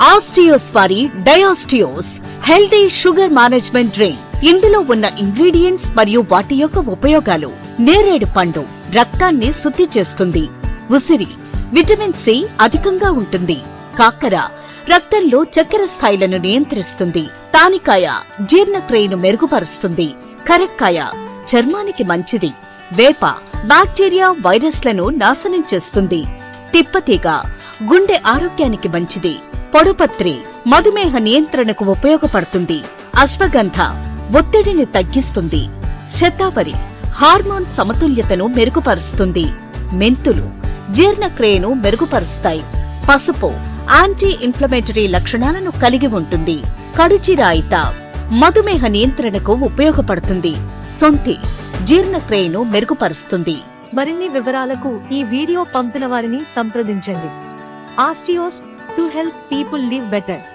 ఆస్టియోస్వారి డయాస్టియోస్ healthy sugar management drink. ఇందులో ఉన్న ఇంగ్రీడియంట్స్ మరియు వాటి యొక్క ఉపయోగాలు నేరేడు పండు రక్తాన్ని శుద్ధి చేస్తుంది. ఉసిరి విటమిన్ సి అధికంగా ఉంటుంది. కాకర రక్తంలో చక్కెర స్థాయిలను నియంత్రిస్తుంది. తానికాయ జీర్ణక్రియను మెరుగుపరుస్తుంది. కరక్కాయ చర్మానికి మంచిది. వేప బ్యాక్టీరియా వైరస్లను నాశనం చేస్తుంది. తిప్పతీగ గుండె ఆరోగ్యానికి మంచిది. పొడపత్రి మధుమేహ నియంత్రణకు ఉపయోగపడుతుంది. అశ్వగంధ ఒత్తిడిని తగ్గిస్తుంది. శతావరి హార్మోన్ సమతుల్యతను మెరుగుపరుస్తుంది. మెంతులు జీర్ణక్రియను మెరుగుపరుస్తాయి. పసుపు యాంటీ ఇన్ఫ్లమేటరీ లక్షణాలను కలిగి ఉంటుంది. కడుచి రాయిత మధుమేహ నియంత్రణకు ఉపయోగపడుతుంది. సొంటి జీర్ణక్రియను మెరుగుపరుస్తుంది. మరిన్ని వివరాలకు ఈ వీడియో పంపిన వారిని సంప్రదించండి. ఆస్టియోస్ to help people live better.